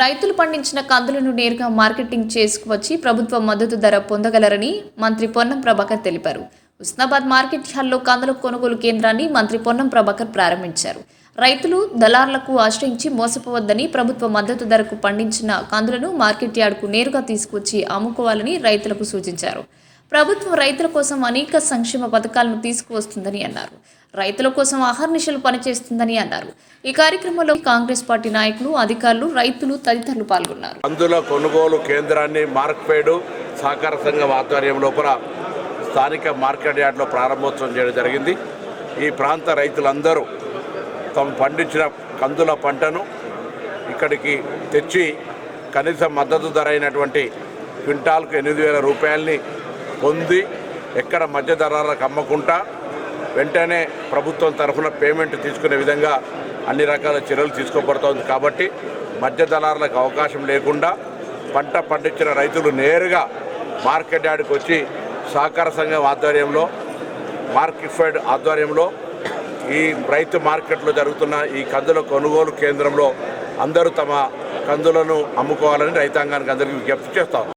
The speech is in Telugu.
రైతులు పండించిన కందులను నేరుగా మార్కెటింగ్ చేసుకువచ్చి ప్రభుత్వ మద్దతు ధర పొందగలరని మంత్రి పొన్నం ప్రభాకర్ తెలిపారు. ఉస్నాబాద్ మార్కెట్ హాల్లో కందుల కొనుగోలు కేంద్రాన్ని మంత్రి పొన్నం ప్రభాకర్ ప్రారంభించారు. రైతులు దళార్లకు ఆశ్రయించి మోసపోవద్దని ప్రభుత్వ మద్దతు ధరకు పండించిన కందులను మార్కెట్ యార్డ్కు నేరుగా తీసుకొచ్చి అమ్ముకోవాలని రైతులకు సూచించారు. ప్రభుత్వం రైతుల కోసం అనేక సంక్షేమ పథకాలను తీసుకువస్తుందని అన్నారు. రైతుల కోసం అహర్నిశలు పనిచేస్తుందని అన్నారు. ఈ కార్యక్రమంలో కాంగ్రెస్ పార్టీ నాయకులు అధికారులు రైతులు తదితరులు పాల్గొన్నారు. అందులో కొనుగోలు కేంద్రాన్ని మార్క్పేడు సహకార సంఘం ఆధ్వర్యం లోపల స్థానిక మార్కెట్ యార్డ్లో ప్రారంభోత్సవం చేయడం జరిగింది. ఈ ప్రాంత రైతులందరూ తాము పండించిన కందుల పంటను ఇక్కడికి తెచ్చి కనీస మద్దతు ధర అయినటువంటి క్వింటాల్కు ఎనిమిది వేల రూపాయలని పొంది ఎక్కడ మధ్య ధరలకు అమ్మకుండా వెంటనే ప్రభుత్వం తరఫున పేమెంట్ తీసుకునే విధంగా అన్ని రకాల చర్యలు తీసుకోబడుతోంది. కాబట్టి మధ్య దళారులకు అవకాశం లేకుండా పంట పండించిన రైతులు నేరుగా మార్కెట్ యార్డ్కి వచ్చి సహకార సంఘం ఆధ్వర్యంలో మార్కెట్ ఆధ్వర్యంలో ఈ రైతు మార్కెట్లో జరుగుతున్న ఈ కందుల కొనుగోలు కేంద్రంలో అందరూ తమ కందులను అమ్ముకోవాలని రైతాంగానికి అందరికీ విజ్ఞప్తి చేస్తాం.